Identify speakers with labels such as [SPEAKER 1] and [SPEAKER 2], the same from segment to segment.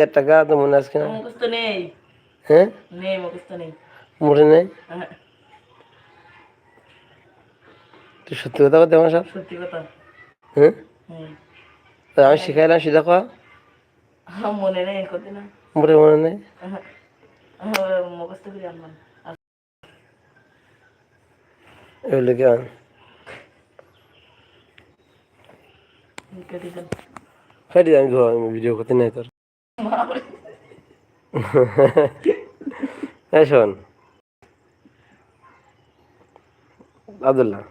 [SPEAKER 1] হাজার টাকা তো মনে আছে না
[SPEAKER 2] মুখস্থ নেই।
[SPEAKER 1] হ্যাঁ?
[SPEAKER 2] নেই মুখস্থ নেই।
[SPEAKER 1] নেই?
[SPEAKER 2] হ্যাঁ,
[SPEAKER 1] তুই সত্যি কথা বলতে আমার সব
[SPEAKER 2] সত্যি কথা।
[SPEAKER 1] হ্যাঁ? আমি শিখাইলাম সেটা কয়া
[SPEAKER 2] মনে নেই কত না
[SPEAKER 1] মোটে মনে নেই?
[SPEAKER 2] মুখস্থ করে আনলাম কেটে
[SPEAKER 1] ধর আমি ভিডিও করতে নাই তোর। হ্যাঁ শোন। আবদুল্লাহ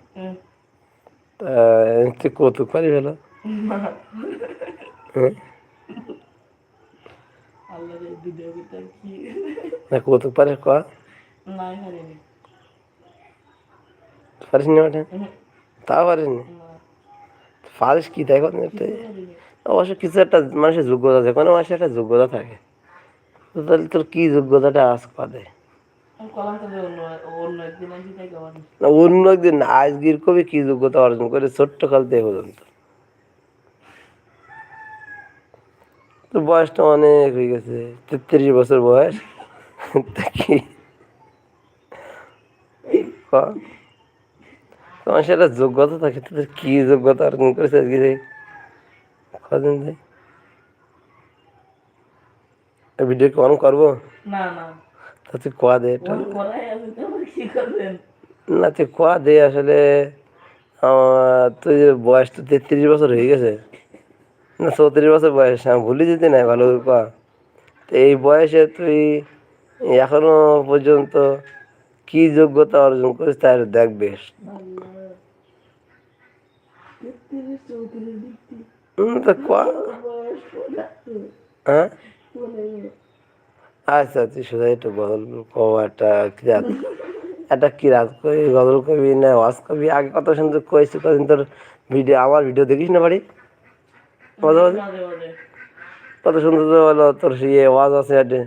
[SPEAKER 1] তুই কৌতুক পারি ফেলো হ্যাঁ? না কৌতুক পারিস ক? পারিস নি
[SPEAKER 2] হুম,
[SPEAKER 1] তাও পারিস না, পারিস কি?
[SPEAKER 2] হারিনি।
[SPEAKER 1] অবশ্য কিছু একটা মানুষের যোগ্যতা আছে কোনো মানুষের একটা যোগ্যতা থাকে। তাহলে তোর কি যোগ্যতাটা আজ পাবে না অন্য একদিন না, আজকের কবি কি যোগ্যতা অর্জন করে ছোট্ট কাল থেকে পর্যন্ত তো বয়সটা অনেক হয়ে গেছে তেত্রিশ বছর বয়স। তা ক? তোমার সেটা যোগ্যতা থাকে তোদের কি যোগ্যতা অর্জন করেছে আজকে থেকে? কদিন থেকে ভিডিও কি অন করব?
[SPEAKER 2] না না।
[SPEAKER 1] তা তুই কোয়া দে এটা? না তুই কোয়া দে আসলে তুই বয়স তো তেত্রিশ বছর হয়ে গেছে। না চৌত্রিশ বছর বয়স আমি ভুলে যেতে নাই ভালো কোয়া। তো এই বয়সে তুই এখনও পর্যন্ত কি যোগ্যতা অর্জন করিস তাই দেখ বেশ।
[SPEAKER 2] আল্লাহ তেত্রিশ চৌত্রিশ দিচ্ছি
[SPEAKER 1] হ্যাঁ আচ্ছা তুই শুধু একটু গজল কব একটা কিরাত। একটা কিরাত কবি গজল কবি না, ওয়াজ কবি। আগে কত সুন্দর কইছি, কদিন তোর ভিডিও, আমার ভিডিও দেখিস না বাড়ি? কত সুন্দর তো হলো তোর ইয়ে ওয়াজ আছে একটা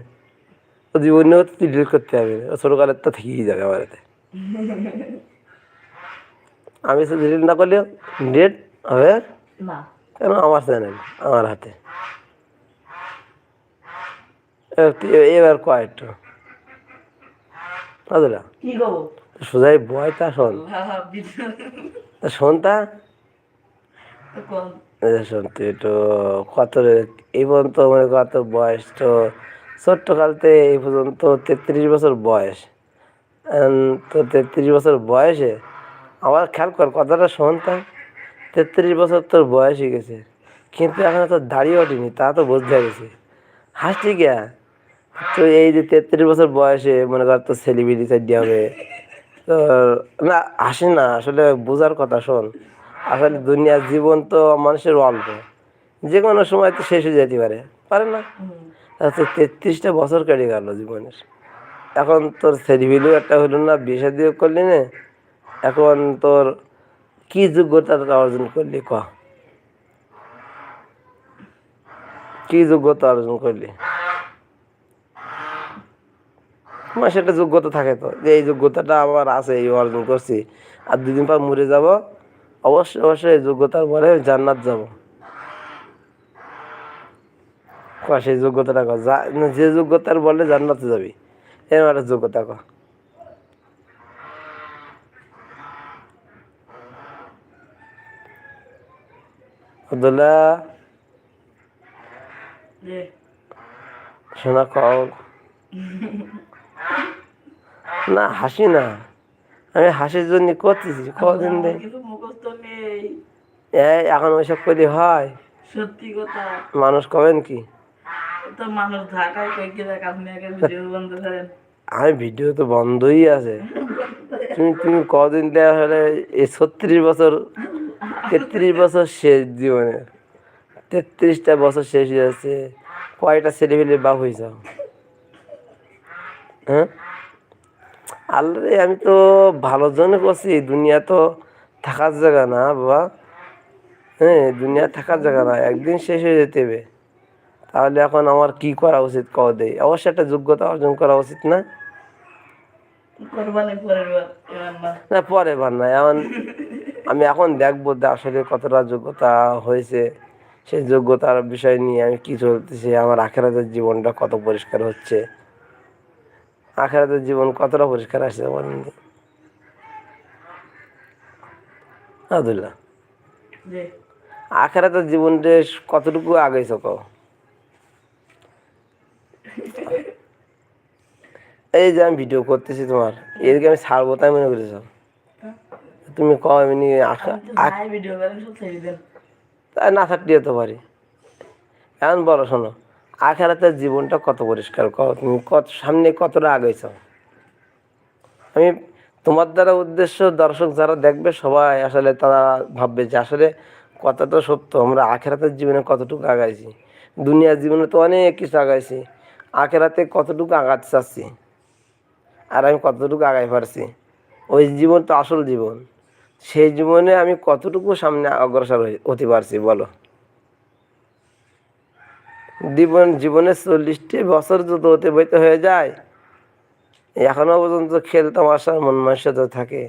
[SPEAKER 1] জীবনেও তো তুই ডিলিট করতে হবে, ছোটোকালের তো থেকেই যাবে আমার হাতে। আমি তো ডিলিট না করলেও ডিলিট হবে কেন আমার চ্যানেল আমার হাতে। এবার তুই- এবার কয় একটু বুঝলা সোজাই শোন। তা শোন তা। এই যে শোন তুই একটু কত এই পর্যন্ত মানে কত বয়স তো? ছোট্ট কালতে এই পর্যন্ত তেত্রিশ বছর বয়স। তো তেত্রিশ বছর বয়সে আবার খেয়াল কর, কথাটা শোন তা। তেত্রিশ বছর তোর বয়স হয়ে গেছে, কিন্তু এখন তোর দাড়ি ওঠেনি, তা তো বুঝতে গেছে। হাসছি গিয়া? তো এই যে তেত্রিশ বছর বয়সে মনে কর তোর সেলিব্রিটি চাইতে হবে। তো না, হাসি না, আসলে বোঝার কথা শোন। আসলে দুনিয়ার জীবন তো মানুষের অল্প। যে কোনো সময় তো শেষ হয়ে যেতে পারে পারে না? আচ্ছা তেত্রিশটা বছর কেটে গেল জীবনের। এখন তোর সেরিভিলু একটা হলো না, বিয়ে দিয়ে করলি না এখন তোর কি যোগ্যতা অর্জন করলি, ক? কি যোগ্যতা অর্জন করলি? আমার সেটা যোগ্যতা থাকে তো, যে এই যোগ্যতাটা আমার আছে, এই অর্জন করছি। আর দুদিন পর মরে যাব, অবশ্যই অবশ্যই এই যোগ্যতার পরে জান্নাত যাব। ক, সেই যোগ্যতাটা যা যে যোগ্যতার বলে জান্নাতে যাবি, এরকম একটা যোগ্যতা ক।
[SPEAKER 2] যে
[SPEAKER 1] শোনা কও। না হাসি না। আমি হাসির জন্য করতেছি কদিন এখন ওইসব করে হয়?
[SPEAKER 2] সত্যি কথা।
[SPEAKER 1] মানুষ কবেন কি? আমি ভিডিও তো বন্ধই আছে। তুমি তুমি কদিন দেওয়া হলে এই ছত্রিশ বছর তেত্রিশ বছর শেষ জীবনের তেত্রিশটা বছর শেষ হয়ে যাচ্ছে। কয়টা ছেলেমেলে বাপ হয়ে যাও? হ্যাঁ? আল্লাহ আমি তো ভালোর জন্য করছি। দুনিয়া তো থাকার জায়গা না বাবা। হ্যাঁ দুনিয়া থাকার জায়গা না। একদিন শেষ হয়ে যেতে হবে। তাহলে এখন আমার কি করা উচিত কও দেই? অবশ্যই একটা যোগ্যতা অর্জন করা উচিত না?
[SPEAKER 2] না।
[SPEAKER 1] পরে বার না। এখন আমি এখন দেখব যে আসলে কতটা যোগ্যতা হয়েছে। সেই যোগ্যতার বিষয় নিয়ে আমি কি চলতেছি আমার আখেরাতের জীবনটা কত পরিষ্কার হচ্ছে। আখেরাতের জীবন কতটা পরিষ্কার আসছে বলেন। আব্দুল্লাহ আখেরাতের জীবনটা কতটুকু আগেছ কও? এই যে আমি ভিডিও করতেছি তোমার এদিকে আমি ছাড়বো তাই মনে করেছ তুমি কও এমনি
[SPEAKER 2] ছেড়ে দেন।
[SPEAKER 1] তাই না থাকতে যেতে পারি। এখন বলো শোনো আখেরাতের জীবনটা কত পরিষ্কার কও তুমি কত সামনে কতটা আগেছ আমি তোমার দ্বারা উদ্দেশ্য দর্শক যারা দেখবে সবাই আসলে তারা ভাববে যে আসলে কতটা সত্য আমরা আখেরাতের জীবনে কতটুকু আগাইছি? দুনিয়ার জীবনে তো অনেক কিছু আগাইছি আখেরাতে কতটুকু আগাতে চাচ্ছি? আর আমি কতটুকু আগাই পারছি? ওই জীবন তো আসল জীবন। সেই জীবনে আমি কতটুকু সামনে অগ্রসর হতে পারছি বলো? জীবন জীবনের চল্লিশটি বছর যদি অতিবাহিত হয়ে যায় এখনও পর্যন্ত খেলতাম আসার মন মানসিকতা থাকে।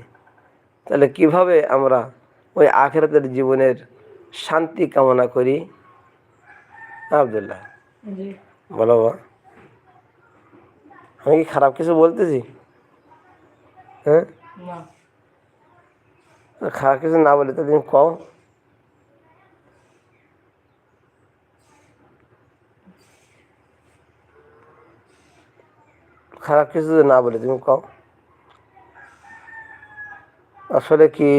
[SPEAKER 1] তাহলে কীভাবে আমরা ওই আখেরাতের জীবনের শান্তি কামনা করি? আবদুল্লাহ।
[SPEAKER 2] জি।
[SPEAKER 1] বলো বা আমি কি খারাপ কিছু বলতেছি? হ্যাঁ? খারাপ কিছু না বলে তো তুমি কও। খারাপ কিছু না বলে তুমি কও। আসলে কি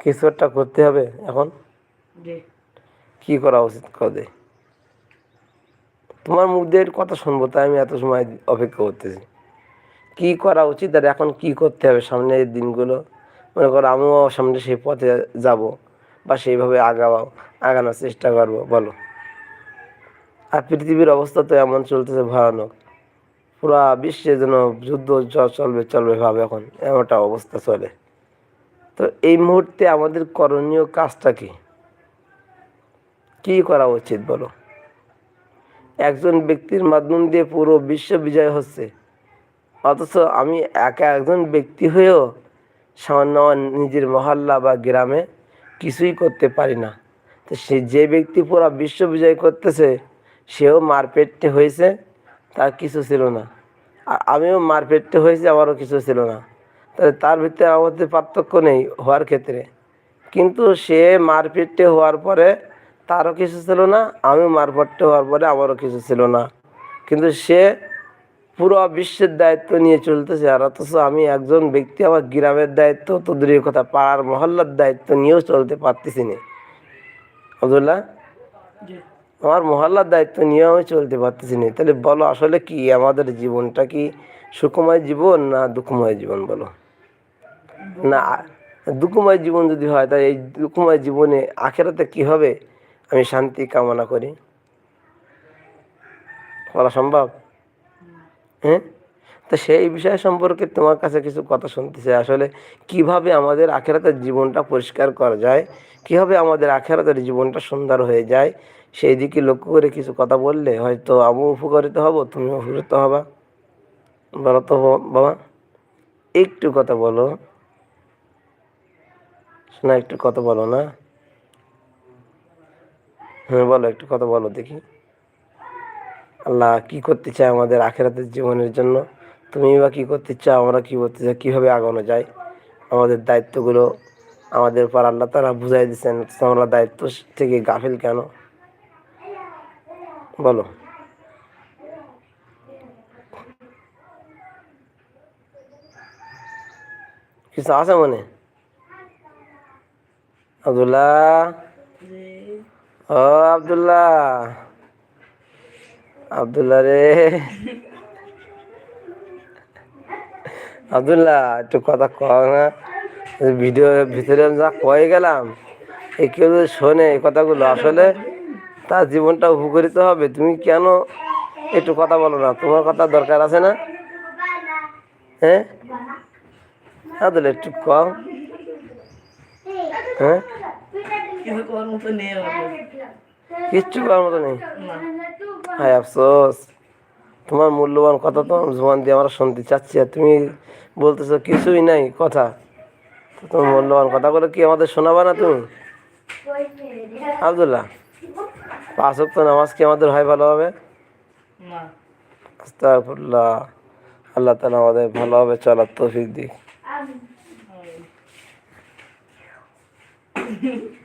[SPEAKER 1] কিছু একটা করতে হবে এখন? কি করা উচিত কদে তোমার মুখ দিয়ে কথা শুনব তাই আমি এত সময় অপেক্ষা করতেছি। কি করা উচিত আর এখন কি করতে হবে সামনে এই দিনগুলো? মনে করো আমিও সামনে সেই পথে যাব বা সেইভাবে আগাবো আগানোর চেষ্টা করব, বলো। আর পৃথিবীর অবস্থা তো এমন চলতেছে ভয়ানক। পুরা বিশ্বে যেন যুদ্ধ চলবে চলবে ভাবে এখন, এমনটা অবস্থা চলে। তো এই মুহূর্তে আমাদের করণীয় কাজটা কি? কী করা উচিত, বলো? একজন ব্যক্তির মাধ্যম দিয়ে পুরো বিশ্ব বিজয় হচ্ছে। অথচ আমি একা একজন ব্যক্তি হয়েও সামান্য নিজের মহল্লা বা গ্রামে কিছুই করতে পারি না। তো সে যে ব্যক্তি পুরো বিশ্ব বিজয় করতেছে, সেও মারপেটে হয়েছে, তার কিছু ছিল না। আর আমিও মারপেটে হয়েছে, আমারও কিছু ছিল না। তাহলে তার ভিতরে আমাদের পার্থক্য নেই হওয়ার ক্ষেত্রে। কিন্তু সে মারপিটে হওয়ার পরে তারও কিছু ছিল না আমি মারপট্টে হওয়ার পরে আমারও কিছু ছিল না। কিন্তু সে পুরো বিশ্বের দায়িত্ব নিয়ে চলতেছে আর অথচ আমি একজন ব্যক্তি আমার গ্রামের দায়িত্ব তো দূরের কথা পাড়ার মহল্লার দায়িত্ব নিয়েও চলতে পারতেছি না। আবদুল্লাহ? আমার মহল্লার দায়িত্ব নিয়েও আমি চলতে পারতেছি না। তাহলে বলো আসলে কি আমাদের জীবনটা কি সুখময় জীবন না দুঃখময় জীবন বলো? না দুঃখময় জীবন যদি হয় তাই এই দুঃখময় জীবনে আখেরাতে কি হবে? আমি শান্তি কামনা করি। বলা সম্ভব? হ্যাঁ তো সেই বিষয় সম্পর্কে তোমার কাছে কিছু কথা শুনতে চাই। আসলে কীভাবে আমাদের আখেরাতের জীবনটা পরিষ্কার করা যায়? কীভাবে আমাদের আখেরাতের জীবনটা সুন্দর হয়ে যায়? সেই দিকে লক্ষ্য করে কিছু কথা বললে হয়তো আমিও উপকারিত হব, তুমিও উপকৃত হবা। বলো তো বাবা। একটু কথা বলো। শোনা একটু কথা বলো না। হ্যাঁ বলো, একটু কথা বলো দেখি। আল্লাহ কি করতে চায় আমাদের আখেরাতের জীবনের জন্য? তুমি বা কি করতে চাও? আমরা কি করতে চাই? কীভাবে আগানো যায়? আমাদের দায়িত্বগুলো আমাদের উপর আল্লাহ তারা বুঝাই দিচ্ছেন আমরা দায়িত্ব থেকে গাফিল কেন? বলো। কিছু আছে মনে? আবদুল্লাহ? ও আবদুল্লাহ। আবদুল্লাহ রে। আবদুল্লাহ, একটু কথা কও না। ভিডিও ভিতরে যা কয়ে গেলাম এই কেউ যদি শোনে এই কথাগুলো, আসলে তার জীবনটা উপকৃত হবে। তুমি কেন একটু কথা বলো না? তোমার কথা দরকার আছে না? হ্যাঁ আবদুল্লাহ, একটু কম হ্যাঁ কিচ্ছু করার মতো নেই। হায় আফসোস। তোমার মূল্যবান কথা তো জোয়ান দিয়ে আমরা শুনতে চাচ্ছি আর তুমি বলতেছো কিছুই নাই কথা। তোমার মূল্যবান কথাগুলো কি আমাদের শোনাবা না তুমি? আবদুল্লাহ পাঁচ তো নামাজ কি আমাদের হয় ভালোভাবে আস্তাগফিরুল্লাহ। আল্লাহ তালা আমাদের ভালোভাবে চলার তৌফিক দিক।